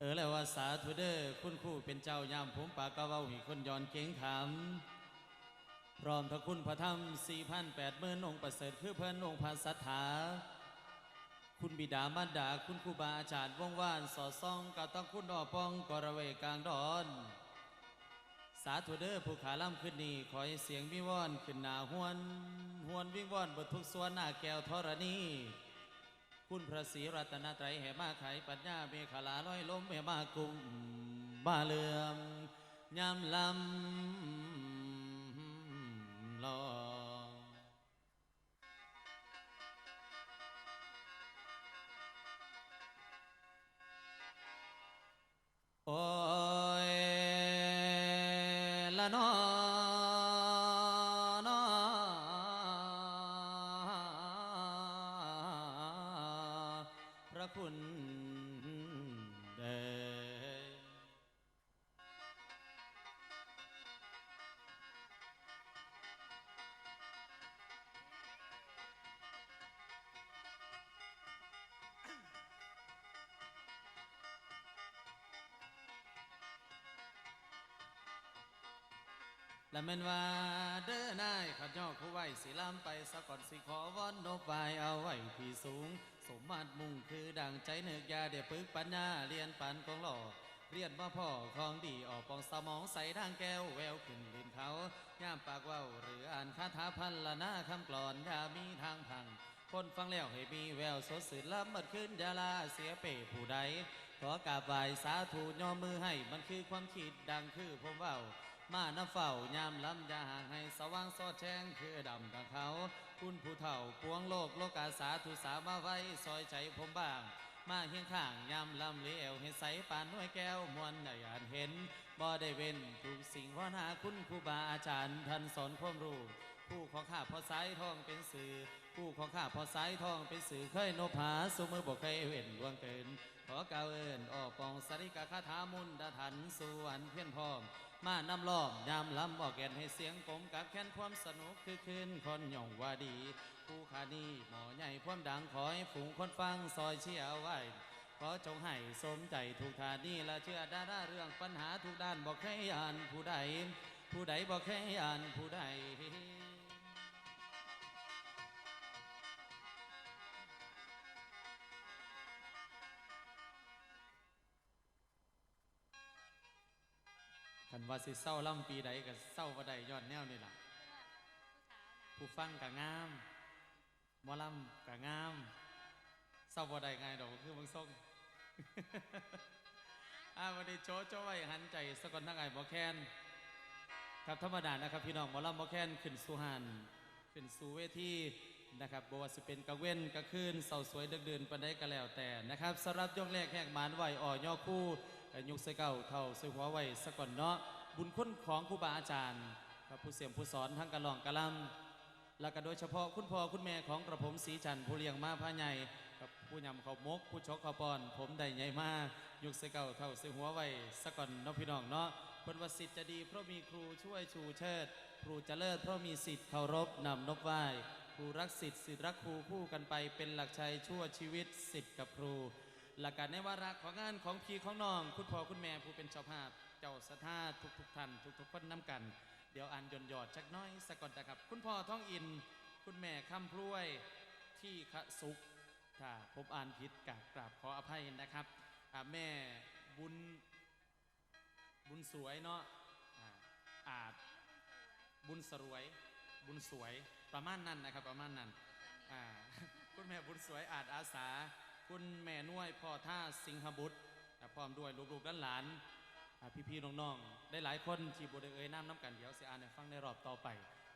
เออแล้วว่าสาธุเดอ้อคุณครูเป็นเจ้ายามผมปากกะเว้าห้คนย้อนเก่งขำพร้อมพระคุณพระธรรมสี่พันแปดหมื่นองค์ประเสริฐคือเพิ่นองค์พระสัทธาคุณบิดามารดาคุณครูบาอาจารย์ว่องว่านสอดซ่องกาต้องคุณดอปองกระเวกลางดอน สาธุเดอ้อผู้ขาล่ำขึ้นนี้ขอให้เสียงวิวอนขึ้นหนาหวนหวนวิงวอนบททุกส่วนหน้าแก้วธรณี คุณพระศรีรัตนตรัยแห่มาไขปัญญาเมฆลาลอยล้มแห่มากุมบาเลื่อมยามลำลองโอ้ยละนอ และแม่นว่าเด้อนายขัดยอกผู้ไหวสิลำไปสะก่อนสิขอวอนนบไปเอาไหว้ที่สูง สมมาตรมุ่งคือดังใจเนึกยาเดี๋ยวปึกปัญญาเรียนปันกองหล่อเรียนว่าพ่อของดีออกปองสมองใส่ทางแก้วแววขึ้นลินเขาย่ามปากว่าวหรืออ่านคาถาพันละหน้าคำกลอนยามีทางพัง คนฟังแล้วให้มีแววสดสื่นล้ำมัดขึ้นยาลาเสียเป้ผู้ใดขอกราบไหว้สาธุยอมมือให้มันคือความคิดดังคือผมว้า มาน้ำเฝ้ายามลำยาห่างให้สว่างสอดแช่งคือดำดังเขา คุณผู้เฒ่าปวงโลกโลกาสาธุสามาไว้ซอยใจผมบ้าง มาเฮียงข้างยามลำเลี้ยวให้ใสปานน้วยแก้วมวลได้อ่านเห็น บ่ได้เว้นทุกสิ่งว่าหาคุณครูบาอาจารย์ท่านสอนความรู้ผู้ของข้าพอสายทองเป็นสื่อ ผู้ของข้าพอสายทองเป็นสื่อเคยโนภาสุมือบอกเคยเว้นลวงเกิน ขอกล่าวเอิญออกปองสริกาคาถามุนดาทันสุวรรณเพียนพร้อม มานำล้อมยามลำบอกแกนให้เสียงกลมกับแค้นความสนุกคือคืนคนหย่องว่าดีผู้ขานีหมอใหญ่ความดังขอยฝูงคนฟังซอยเชียร์ไว้ขอจงให้สมใจทุกทานีและเชื่อดาด้าเรื่องปัญหาทุกด้านบอกให้อ่านผู้ใด ผู้ใดบอกให้อ่านผู้ใด ว่าสิเศร้าล่ำปีใดก็เศร้าบ่ได้ยอนแนวนี่ล่ะ ผู้ฟังก็งามหมอลำก็งาม เศร้าบ่ได้ง่ายดอกคือบางส่งอาวันนี้โจโจ้ไว้หันใจสะกอนทั้งไอ้บ่แคนครับธรรมดานะครับ พี่น้องหมอลำบ่แคนขึ้นสู่หันขึ้นสู่เวทีนะครับบ่ว่าสิเป็นกระเว้นกระคืนเสาสวยเดึกดื่นปานใดก็แล้วแต่นะครับสำหรับยกแรกแหกหมานไหวอ่อย่อคู่ยุกใส่เก่าเท่าใส่หัวไว้สะก่อนเนาะ บุญคุณของครูบาอาจารย์ครับผู้เสียมผู้สอนทั้งกระลองกระลำและก็โดยเฉพาะคุณพ่อคุณแม่ของกระผมสีจันทร์ผู้เลี้ยงมาพระใหญ่กับผู้ยำข้ามก ผู้ชกข้าปอน ผมได้ใหญ่มากยุคเสเก่าเท่าเสหัวไว้สะก่อนน้องพี่น้องเนาะเพิ่นว่าสิทธิ์จะดีเพราะมีครูช่วยชูเชิด ครูจะเลิศเพราะมีสิทธิ์เคารพนำนบไหว้ครูรักสิทธิ์สิทธิ์รักครูคู่กันไปเป็นหลักชัยชั่วชีวิตสิทธิ์กับครู หลักการในวาระของงานของพี่ของน้อง คุณพ่อคุณแม่ผู้เป็นเจ้าภาพ เจ้าสถาทุกทุกๆท่านทุกทุกๆคนน้ำกัน เดี๋ยวอ่านยนยอดจักน้อยสะก่อนนะครับ คุณพ่อท้องอิน คุณแม่คำพรวยที่ขสุขถ้าผมอ่านผิดกราบกราบขออภัยนะครับอ่าแม่บุญบุญสวยเนาะอ่าอาจบุญสรวยบุญสวยประมาณนั้นนะครับประมาณนั้นอ่าคุณแม่บุญสวยอาจอาสา คุณแม่นุ่ยพ่อท่าสิงหบุตรพร้อมด้วยลูกๆหลานๆ พี่ๆน้องๆได้หลายคนที่บริเอ่ยน้ำน้ำกันเดี๋ยวเสิอ่านให้ฟังในรอบต่อไป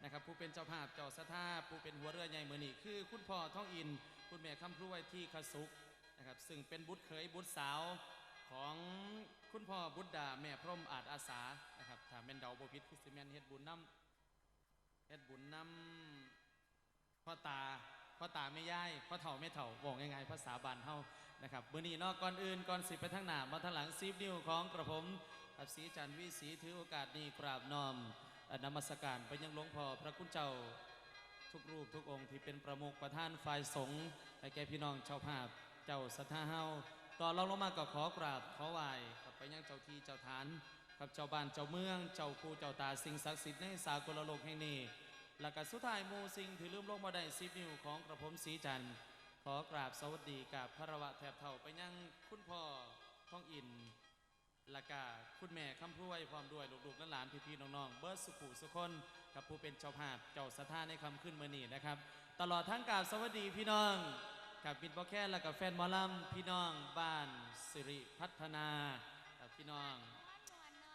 นะครับผู้เป็นเจ้าภาพเจ้าสถาผู้เป็นหัวเรือใหญ่เมือนี่คือ คุณพ่อท่องอิน คุณแม่คำพรวยที่ขสุกนะครับซึ่งเป็นบุตรเขยบุตรสาวของคุณพ่อบุตรดาแม่พร่มอาจอาสานะครับถ้าแม่นเดาบ่ผิดคือสิแม่นเฮ็ดบุญน้ำเฮ็ดบุญน้ำพ่อตาพ่อตาไม่ย่ายพ่อเฒ่าไม่เฒ่าบอกง่ายๆภาษาบานเฮา นะครับมือนี้นอกก่อนอื่นก่อนสิไปทางหน้ามาทางหลังซีบนิ้วของกระผมกับสีจันทร์วิสีถือโอกาสนี้กราบน้อมนมัสการไปยังหลวงพ่อพระคุณเจ้าทุกรูปทุกองค์ที่เป็นประมุขประธานฝ่ายสงฆ์ให้แก่พี่น้องชาวภาพเจ้าสัทธาเฮาต่อเรองลงมาก็ขอกราบขอไหว้กับไปยังเจ้าที่เจ้าฐานกับเจ้าบ้านเจ้าเมือง เจ้าครูเจ้าตาสิ่งศักดิ์สิทธิ์ในสากลโลกแห่งนี้และก็สุดท้ายมูสิ่งที่ลืมลงมาได้สิบนิวของกระผมสีจันทร์ ขอกราบสวัสดีกับพระวะแถบเท่าไปยังคุณพ่อท้องอินละก็คุณแม่คำพูไว้พร้อมด้วยลูกๆหลานๆพี่ๆน้องๆเบิร์ดสุขุสุคนกับผู้เป็นเจ้าภาพเจ้าสถานในคำขึ้นเมื่อนี้นะครับ ตลอดทั้งกราบสวัสดีพี่น้องกับบินบอแค่และกับแฟนมอลำพี่น้องบ้านสิริพัฒนากับพี่น้อง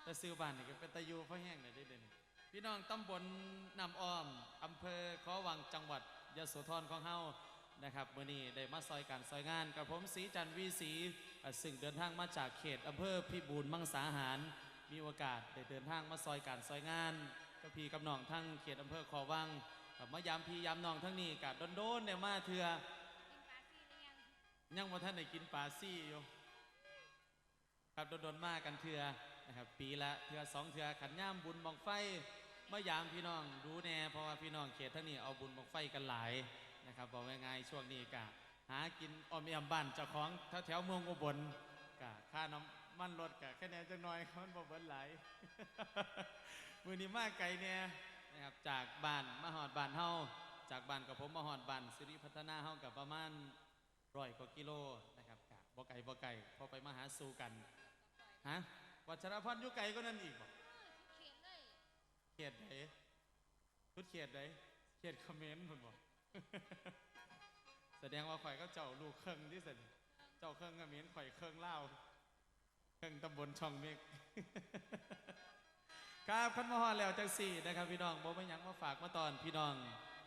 แต่ซื้อบ้านนี่ก็เป็นตะยูพราะแห้งเลยได้เด่นพี่น้องตำบลนำอ้อมอำเภอขอวังจังหวัดยโสธรของเฮา นะครับเมื่อนี้ได้มาซอยการซอยงานกับผมสีจันวีสีซึ่งเดินทางมาจากเขตอำเภอพิบูลมังสาหาร มีโอกาสได้เดินทางมาซอยการซอยงานกับพี่กับน้องทั้งเขตอำเภอขอวังกับมายามพี่ยามน้องทั้งนี้กับโดนๆเนี่ยมาเถื่อยังว่าท่านได้กินปลาซี่อยู่ครับโดนๆมากันเถื่อนะครับปีละเถื่อสองเถื่อขันย่ามบุญบังไฟมายามพี่น้องดูแน่เพราะว่าพี่น้องเขตทั้งนี้เอาบุญบังไฟกันหลาย นะครับบอกง่ายๆช่วงนี้กะหากินออมแอมบ้านเจ้าของแถวแถวๆเมืองอุบลกะค่าน้ำมันรถกะแค่แนนจะน้อยมันบ่เบิ้หลายมือนี้มาไกลเนี่ยนะครับจากบ้านมาหอดบ้านเฮาจากบ้านกับผมมาหอดบ้านสิริพัฒนาเฮากับประมาณร้อยกว่ากิโลนะครับกะบ่ไก่บ่ไก่พอไปมาหาสู่กันฮะวัชรพันธ์อยู่ไกลก็นั่นอีกบ่เขตไหนทุดเขตไหนเขตเขมรพุ่นบ่ แสดงว่าข่อยก็เจ้าลูกเครื่องที่สุดเจ้าเครื่องเขมรข่อยเครื่องเลาเครื่องตำบลช่องเมฆครับขันมาฮอแล้วจังสี่นะครับพี่น้องบ่ไม่ยังมาฝากมาตอนพี่น้อง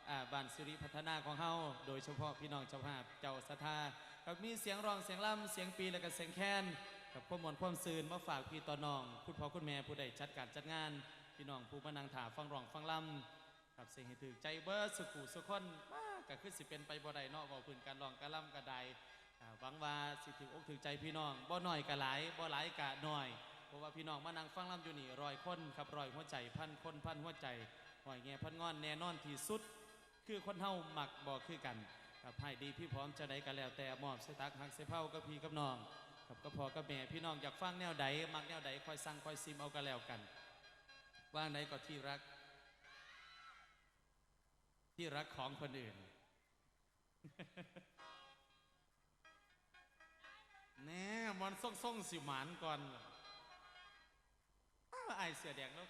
อบ้านสิริพัฒนาของเฮาโดยเฉพาะพี่น้องเจ้าภาพเจ้าสถากับมีเสียงร้องเสียงล่ำเสียงปีและก็เสียงแคนกับความมวลความซื่นมาฝากพี่ต่อน้อง คุณพ่อคุณแม่ผู้ใดจัดการจัดงาน พี่น้องผู้มานังถาฟังร้องฟังล่ำ กับสิ่งให้ถือใจเบิร์สุขุสุขคนมาก็คือสิเป็นไปบ่ได้เนาะเว้าพื้นการร้องการล่ำกระไดหวังว่าสิถืออกถือใจพี่น้องบ่หน้อยกะหลายบ่หลายกะหน้อยเพราะว่าพี่น้องมานั่งฟังลำอยู่นี่รอยคนครับรอยหัวใจพันคนพันหัวใจหอยแง่พันงอนแน่นอนที่สุด คือคนเฮาหมักบ่คือกันกับให้ดีพี่พร้อมจะได้กันแล้วแต่มอบสตักหักเสเผากับพี่กับน้องกับก็พอกับแม่พี่น้องอยากฟังแนวใดมักแนวใดคอยสั่งคอยซิมเอากันแล้วกันว่างใดก็ที่รัก ที่รักของคนอื่น แน่มันส่งส่งๆสิหมานก่อนเหรออ้าวไอเสือแดงแล้ว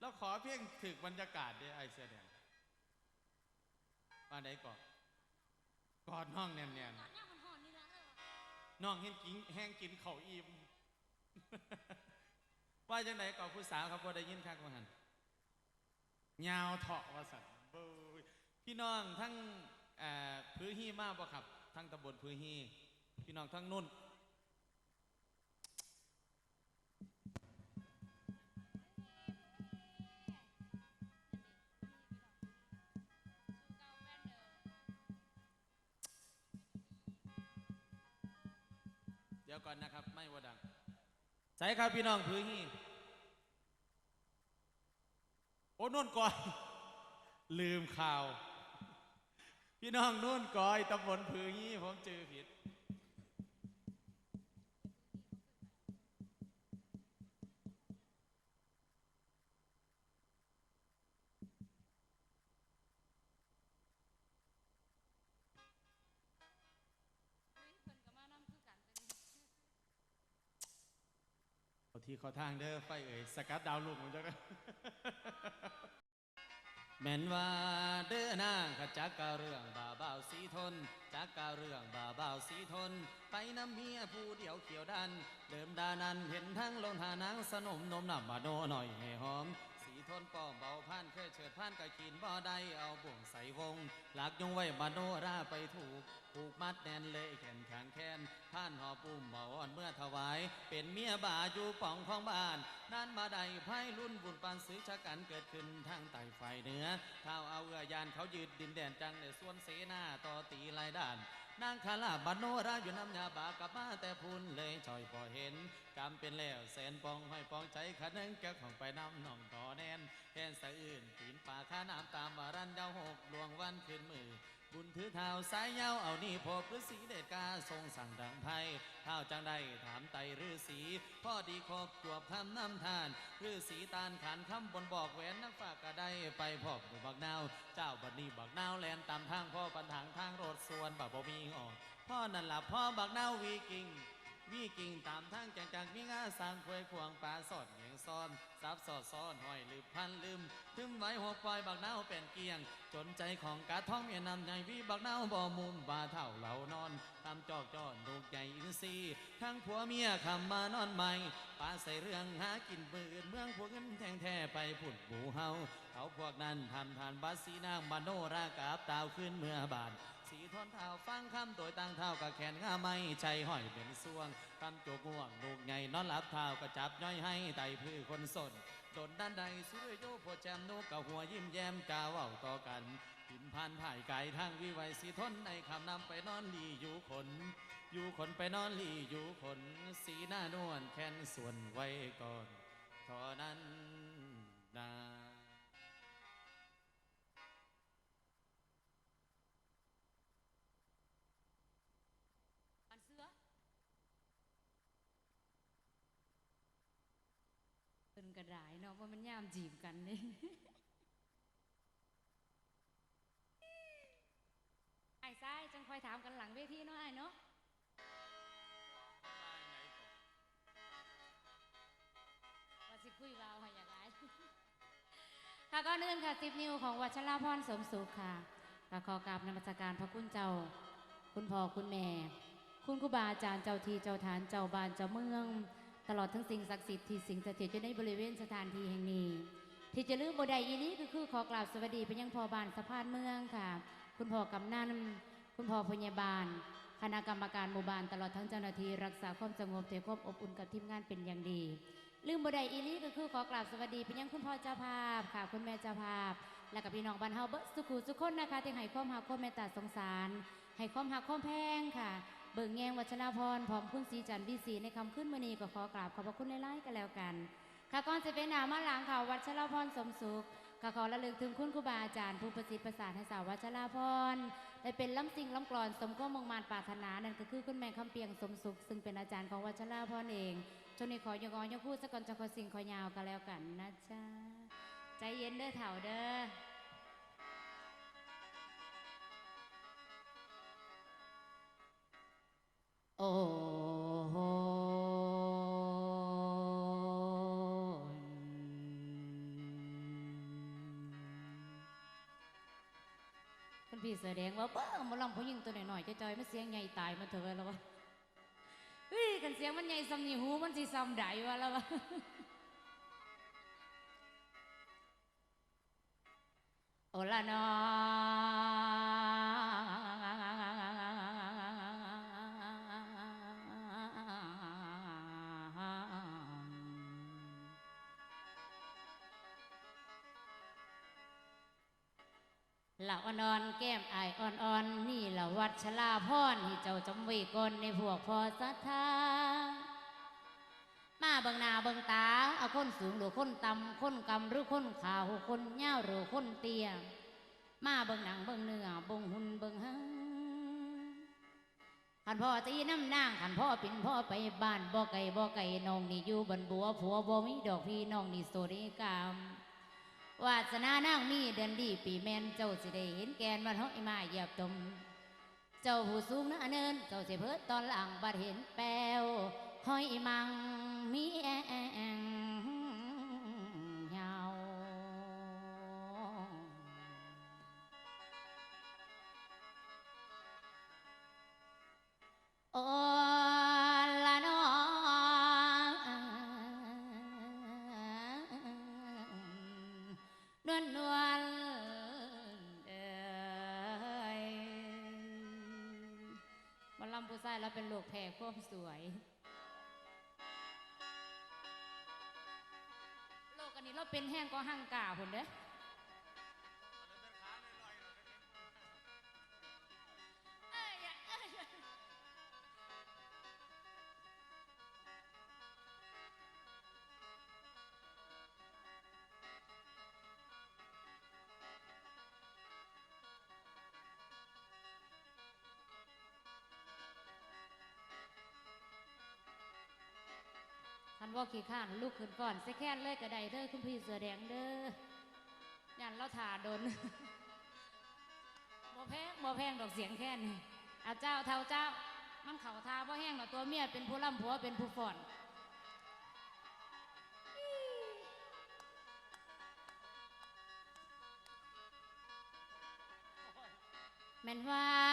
แล้วขอเพียงถึกบรรยากาศด้วยไอเสือแดงมาไหนก่อนกอดน้องแน่นๆน้องเห็นกินแห้งกินเขาวอิ่มว่าจังไหนก่อนผู้สาวครับว่าได้ยินคักว่าหันยาวเถาะว่าสันเบ้ย พี่น้องทั้งพื้นที่มากบ่ครับ ทั้งตำบลพื้นที่พี่น้องทั้งนุ่นเดี๋ยวก่อนนะครับ ไม่ว่าดังใส่ครับพี่น้องพื้นที่โอ้นุ่นก่อยลืมข่าว พี่น้องนุ่นก่อยตำบลพื้นที่ผมเจอผิดเอที่ขาทางเด้อไฟเอ่ยสกัดดาวลูกมันจะ แม่นว่าเด้อนางขจักกะเรื่องบ่าบ่าวสีทน จักกะเรื่องบ่าบ่าวสีทน ไปน้ำเมียผู้เดียวเขียวดัน เดิมดานันเห็นทั้งลงหานางสนมนมนำมาโนหน่อยให้หอม ทนป้อมเบาพันเคยเฉิดพันกะขีนบ่ได้เอาบ่วงใส่วง หลักยงไว้มาโนราไปถูกผูกมัดแน่นเลยแขนขางแค้นท่านหอปุ่มเบาอ่อนเมื่อถวาย เป็นเมียบ่าอยู่ป่องของบ้านนานมาได้ไพ่รุ่นบุญปานซื้อชะกันเกิดขึ้นทางใต้ฝ่ายเหนือเท้าเอาเอือยานเขายืดดินแดนจังในส่วนเสนาต่อตีลายด้าน นางคาลาบันโนราอยู่น้ำยาบากับมาแต่พูนเลยชอยพอเห็นกรรมเป็นแล้วแสนปองห้อยปองใจขะนึงแก้ของไปน้ำหนองต่อแน่นแทนสะอื่นปีนป่าข้าน้ำตามบารันดาวหกลวงวันขึ้นมือ บุญถือเท้าสายเยาเอานี่พบฤาษีเดชกาทรงสั่งดังไพ่เท้าจังได้ถามไตฤาษีพ่อดีครบจวบคำน้ำทานฤาษีตานขานคำบนบอกแหวนนักฝากก็ได้ไปพบหมู่บักนาว เจ้าบัดนี้บักนาวแลนตามทางพ่อปันทางทางรถส่วนบับ่มีออกพ่อนั่นหล่ะพ่อบักนาววีกิงวีกิงตามทางแจงจากมีงาสร้างควยควงปลาสดเงียง ซ้อนซับสอดซ้อนห้อยลืมพันลืมถึมไว้หัวปลอยบักนาเป็นเกียง จนใจของกาท้องเมียนำใหญ่วีบักนาบ่มุมบาเท่าเหล่านอนตามจอกจอนลูกใหญ่อินซีทั้งผัวเมียคำมานอนใหม่ปลาใส่เรื่องหากินปืนเมืองพวกเงินแทงแท้ไปผุดหมูเฮาเขาพวกนั้นทำทานบาสีนางมาโนรากาบตาวขึ้นเมื่อบาน ทอนเท้าฟังคำโดยตั้งเท้ากับแขนง่าไม่ใจห้อยเป็นส่วงคำโจกง่วงลูกใหญ่นอนหลับเท้าก็จับย่อยให้ไตพื้คนสนโดนด้านใดสุรโยโพแจมนกกับหัวยิ้มแย้มกาเว้าต่อกันกินผ่านผ่ายไก่ทางวิไวสีทนในคำนำไปนอนลีอยู่ขน อยู่ขนไปนอนลีอยู่ขน สีหน้านวลแค้นส่วนไว้ก่อนเท่านั้นนา นาะว่ามันย่ามจีบกันนี่ไอ้ซ้ายจังคอยถามกันหลังเวทีเนาะไอ้เนาะว่าสิคุยเบาค่ะอย่างไรค่ะก็เนื่องค่ะสิบนิ้วของวัชราพรสมสุขค่ะก็ขอกราบนมัสการพระคุณเจ้า คุณพ่อคุณแม่ คุณครูบาอาจารย์เจ้าทีเจ้าฐานเจ้าบ้านเจ้าเมือง ตลอดทั้งสิ่งศักดิ์สิทธิ์ที่สิงสถิตอยู่ในบริเวณสถานที่แห่งนี้ ที่จะลืมบไดอีนี้ก็คือขอกราบสวัสดีไปยังพอบานสะพานเมืองค่ะ คุณพ่อกำนันคุณพ่อพยาบาล คณะกรรมการหมู่บ้านตลอดทั้งเจ้าหน้าที่รักษาความสงบเทความอบอุ่นกับทีมงานเป็นอย่างดี ลืมบไดอีนี้ก็คือขอกราบสวัสดีไปยังคุณพ่อเจ้าภาพค่ะ คุณแม่เจ้าภาพ และกับพี่น้องบ้านเฮาเบิดสุขุสุขคนนะคะที่ให้ความหักความเมตตาสงสารให้ความหักความแพงค่ะ เบิ่งแงงวัชนาพรพร้อมคุณสีจันทร์วิสีในคำขึ้นมือนีก็ขอกราบขอบพระคุณหลายๆกันแล้วกัน ค่ะก่อนจะเป็นหนามาหลังข่าววัชราพรสมสุขก็ขอระลึกถึงคุณครูบาอาจารย์ผู้ประสิทธิ์ประสาทให้สาววัชราพรได้เป็นล้ำสิงล้ำกลอนสมก็มงมานปาถนา นั่นก็คือคุณแม่คำเปียงสมสุข ซึ่งเป็นอาจารย์ของวัชราพรเองจนนี้ขอยกอยกพูดสักอนจะขอสิ่งขอยาวกันแล้วกันนะจ๊ะใจเย็นเด้อเถ่าเด้อ อ้โหคุณพี่แสดงว่าเบ้อมาลำผู้หญิงตัวหน่อยๆจอยๆไม่เสียงใหญ่ตายมาเถอะแล้ววะเฮ้ยกันเสียงมันใหญ่ซ้ำนี่หูมันสิซ้ำใดวะแล้ววะโอละนอ ละอ่อนๆแก้มอายอ่อนๆนี่ละวัดชลาพรที่เจ้าจำไว้ก่อนในพวกพอสัทธามาเบิงหน้าเบิงตาเอาคนสูงหรือคนต่ำคนกำหรือคนขาวคนเย้าวหรือคนเตี้ยมาเบิงหนังเบิงเนื้อเบิงหุ่นเบิงหางขันพ่อตีน้ำนางขันพ่อปิ่นพ่อไปบ้านบ่ไก่บ่ไก่น้องนี่อยู่บนบัวผัวบ่มีดอกพี่น้องนี่โสดีกรรม วาสนานางมีเดือนดีปีแมนเจ้าสิได้เห็นแกนวันห้อยมาเหยียบตมเจ้าผู้สูงนะเนินเจ้าสิเพิดตอนหลังบัดเห็นแปวห้อยมังมีแอง นวลลเอยมาลำผู้ชายเราเป็นลูกแพรความสวยโลกอันนี้เราเป็นแห้งก็ห่างกาผลเด้อ นว่าขี้ข้านลูกขึ้นก่อนใส่แค้นเลยกระไดเด้อคุณพี่เสือแดงเด้อยันเราถ่าโดนบ่แพงบ่แพงดอกเสียงแค่นี้อาเจ้าเท่าเจ้ามันเข่าทาบ่แห้งดอตัวเมียเป็นผู้ล่ำผัวเป็นผู้ฟอนแม่นว่า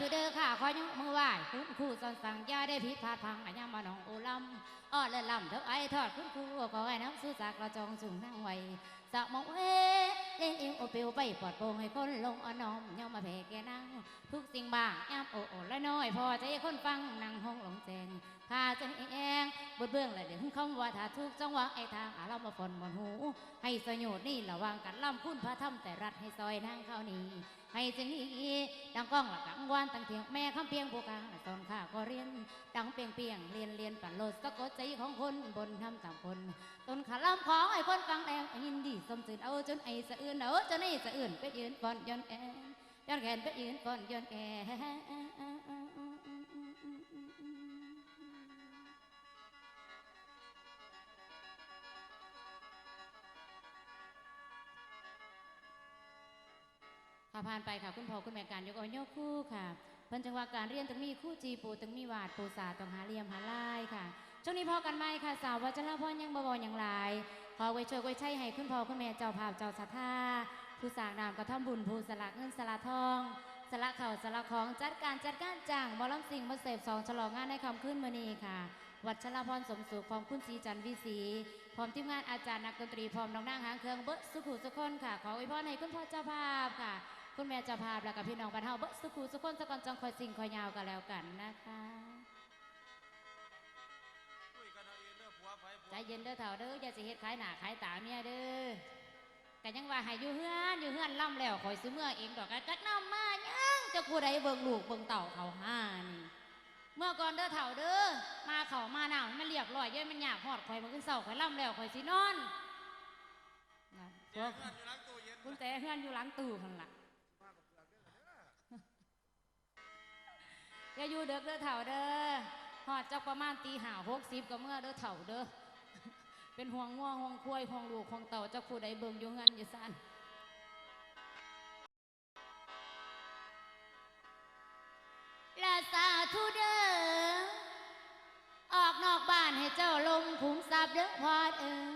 ธุเด้อค่ะขอยกมือไหว้คุณครูสอนสั่งย่าได้ผิพาดพังอันยามมานองโอลำอ้อเล่นลำเท่าไอทอดคุณครูก็ไอ้น้ำสู้จากกระจองสูงนั่งไว้สะมองเอเล่นเองโอเปวไปปอดโป่งให้คนลงอ่อนน้อมย่อมมาแผ่แก่นั่งทุกสิ่งบางยามโอโอและน้อยพอใจคนฟังนั่งห้องหลงแจงพาจนเองบดเบื้องและเดี๋ยวคำว่าถ้าทุกจังหวะไอทางอาเรามาฝนบนหู ให้สยดนี่ระวังกันล่ำคุณพระธรรมแต่รัดให้ซอยนางเข้านี้ ให้จึงนี้ดังก้องหลักกังวานตั้งเทียงแม่คำเพียงผู้กลางตอนข้าก็เรียนดังเปียงเปียงเรียนเรียนปั่นโลดสะกดใจของคนบนทำต่างคนต้นขาล่ำของไอ้คนฟังแดงยินดีสมสืนเอาจนไอ้สะอื่นเอาจนไอ้สะอื่นไปยืนปอนย้อนแอนย้อนแขนไปยืนปอนย้อนแอน ค่ะผ่านไปค่ะคุณพ่อคุณแม่การยกอ่อนยกคู่ค่ะเพิ่นจังหวะการเรียนต้องมีคู่จีปูต้องมีวาดปูสาต้องหาเหลี่ยมหาลายค่ะช่วงนี้พอกันไหมค่ะ สาววัชรพรยังบวรอย่างไรขอไว้ช่วยไว้ใช้ให้คุณพ่อคุณแม่เจ้าภาพเจ้าศรัทธาผู้สร้างนามกระท่อมบุญผู้สละเงินสละทองสละเข่าสละของจัดการจัดการจ้างบอลำสิ่งมาเสพสองฉลองงานในคำขึ้นมือนี้ค่ะ วัชรพรสมสุขพร้อมคุณศรีจันทร์วิศีพร้อมทีมงานอาจารย์นักดนตรีพร้อมน้องนางหางเครื่องเบิดสุขุสุขคนค่ะ ขออวยพรให้คุณพ่อเจ้าภาพค่ะ คุณแม่เจ้าภาพแล้วกับพี่น้องบรรเทาเบิดสุขุสุขคนสะกอนจังคอยสิ่งคอยยาวกันแล้วกันนะคะคุยกันเอาเองเด้อผัวไฟผัวใจเย็นเด้อเถ่าเด้ออย่าสิเฮ็ดขายหน้าขายตาเมียเด้อกันยังว่าให้อยู่เฮือนอยู่เฮือนล่ำแล้วคอยซื้อเมื่อเองดอกกะจักน้ำมายังเจะผู้ใดเบิ่งลูกเบิ่งเต่าเขาห้านี่เมื่อก่อนเด้อเถ่าเด้อมาเขามาหนาวมันเรียบร้อยเย้ยมันอยากหอดคอยมาขึ้นเสาคอยล่ำแล้วคอยสินอนนะเดี๋ยวเพื่อนอยู่หล้างตู้เย็นคุณแต่เฮือนอยู่หลังตู้ข้างหลัง อย่าอยู่เด้อเด้อเถ่าเด้อหอดจักประมาณตีห้าหกสิบก็เมื่อเด้อเถ่าเด้อเป็นห่วงง่วงห่วงควยห่วงลูกห่วงเต่าเจ้าผู้ใดเบิ่งอยู่เงินอยู่ซันและสาธุเด้อออกนอกบ้านให้เจ้าลงขุมทรัพย์เด้อพอดเออ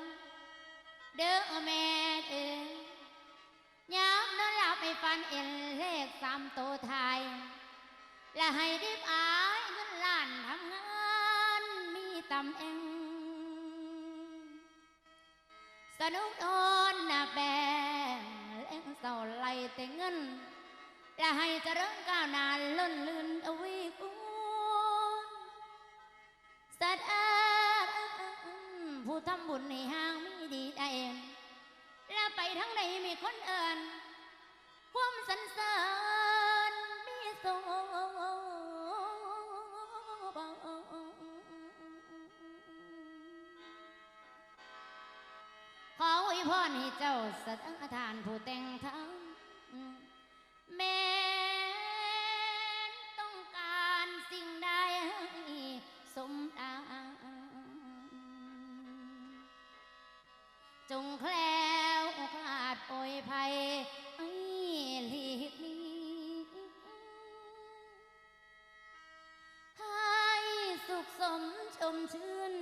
เด้อแม่เออยามนอนหลับให้ฟันเอ็นเลขสามตัวไทย และให้ดิบอายเงินล้านทำงานมีตำแองสนุกโดนนะแบงเล่งเศร้าไหลแต่เงินและให้เจะเริ่มก้าวหน้าล้นลื่นเอาวิกุลสัตว์เอิผู้ทำบุญในห้างมีดีได้เอง และไปทั้งใดมีคนเอิญความสรรเสริญ วยพรให้เจ้าสถานทานผู้แต่งทั้งแม้นต้องการสิ่งใดสมดังจงแคล้วคลาดโอยภัยให้ลีกนี้ให้สุขสมชมชื่น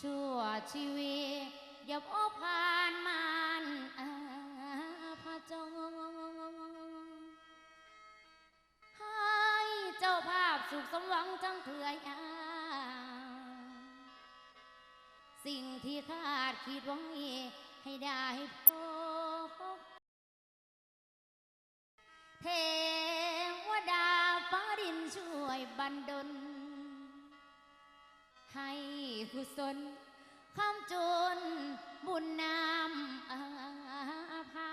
ชั่วชีวิตอย่าพบผ่านมานอาพาจงให้เจ้าภาพสุขสมหวังจังเถื่อยอสิ่งที่คาดคิดไว้ให้ได้พบเทวดาฟ้าดินช่วยบันดล ให้กุศลคำจุนบุญนำอาภา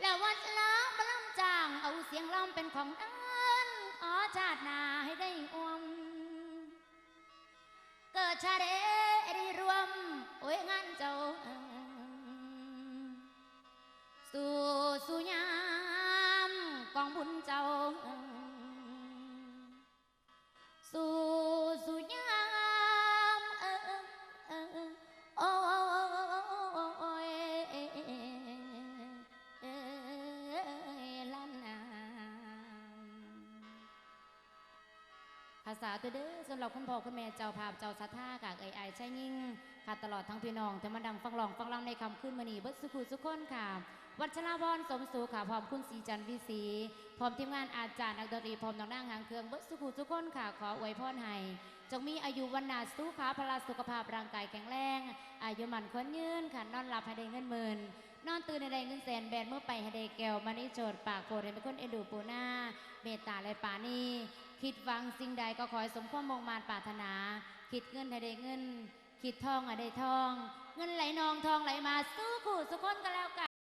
แล้ววัดล้างบลำจางเอาเสียงล้ำเป็นของนั้นขอชาตินาให้ได้อวม เกิดชาเดได้รวม โอ้ยงานเจ้า ภาษาตัวเด้อสำหรับคุณพ่อคุณแม่เจ้าภาพเจ้าสัทธากากเอ่ยไอใช่ยิ่งค่ะตลอดทั้งพี่น้องที่มาดังฟังลองฟังลำในคำขึ้นมานีเบิดสุขุสุขคนค่ะ วัชราพรสมสูค่ะพร้อมคุณสีจันทร์วิสีพร้อมทีมงานอาจารย์นักดนตรีพร้อมน้องนางหางเครื่องเบิดสุขุสุขคนค่ะ ขออวยพรให้จงมีอายุวันนาสุขาพลาสุขภาพร่างกายแข็งแรงอายุมันคนยืนค่ะนอนหลับให้ได้เงินหมื่นนอนตื่นให้ได้เงินแสนแบนเมื่อไปให้ได้แก้วมานิโจทย์ปากโปรดให้เป็นคนเอ็นดูปูหน้าเมตตาและปานี คิดหวังสิ่งใดก็ขอให้สมความมุ่งมา่ปรารถนา คิดเงินให้ได้เงิน คิดทองให้ได้ทอง เงินไหลนองทองไหลมาสู้ขู่สุขคนกันแล้วกัน